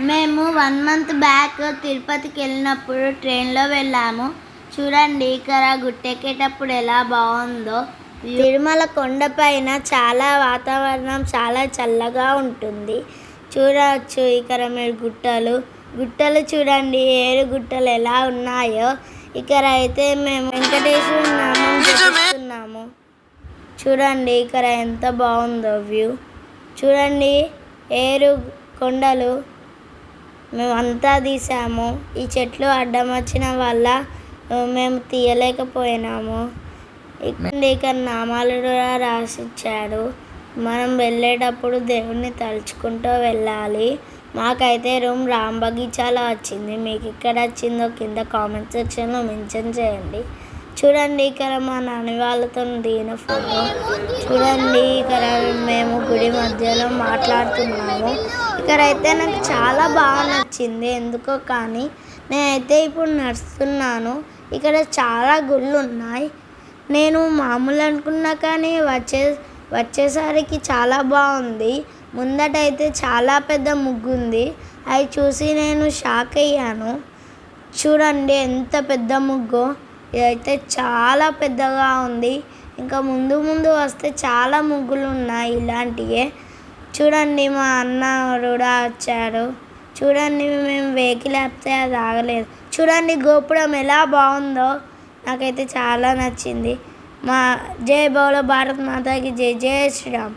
One month back తిరుపతికి వెళ్ళినప్పుడు ట్రైన్లో వెళ్ళాము. చూడండి ఇక్కడ గుట్టెక్కేటప్పుడు ఎలా బాగుందో. తిరుమల కొండపైన చాలా వాతావరణం చాలా చల్లగా ఉంటుంది. చూడవచ్చు ఇక్కడ మీరు గుట్టలు. గుట్టలు చూడండి ఏడు గుట్టలు ఎలా ఉన్నాయో. ఇక్కడ అయితే మేము వెంకటేశ్వర నామం చూడండి ఇక్కడ ఎంత బాగుందో వ్యూ. చూడండి ఏరు కొండలు. మేము అంతా తీసాము. ఈ చెట్లు అడ్డం వచ్చిన వల్ల మేము తీయలేకపోయినాము. ఇక్కడ నామాలు కూడా మనం వెళ్ళేటప్పుడు దేవుణ్ణి తలుచుకుంటూ వెళ్ళాలి. మాకైతే రూమ్ రామ్ బగీచాలో వచ్చింది. మీకు ఎక్కడ వచ్చిందో కింద కామెంట్ సెక్షన్లో మెన్షన్ చేయండి. చూడండి ఇక్కడ మా నాన్న వాళ్ళతో దిగిన ఫోటో. చూడండి ఇక్కడ మేము గుడి మధ్యలో మాట్లాడుతున్నాము. ఇక్కడైతే నాకు చాలా బాగా నచ్చింది. ఎందుకో కానీ నేనైతే ఇప్పుడు నడుస్తున్నాను. ఇక్కడ చాలా గుళ్ళు ఉన్నాయి నేను మామూలు అనుకున్నా కానీ వచ్చే వచ్చేసరికి చాలా బాగుంది. ముందటైతే చాలా పెద్ద ముగ్గు ఉంది అది చూసి నేను షాక్ అయ్యాను. చూడండి ఎంత పెద్ద ముగ్గు. ఇదైతే చాలా పెద్దగా ఉంది. ఇంకా ముందు ముందు వస్తే చాలా ముగ్గులు ఉన్నాయి ఇలాంటివే చూడండి మా అన్న కూడా వచ్చాడు. చూడండి మేము వెహికల్ ఆపితే అది ఆగలేదు. చూడండి గోపురం ఎలా బాగుందో నాకైతే చాలా నచ్చింది. మా జై బౌల భారత్ మాతాకి జై జై శ్రీరామ్.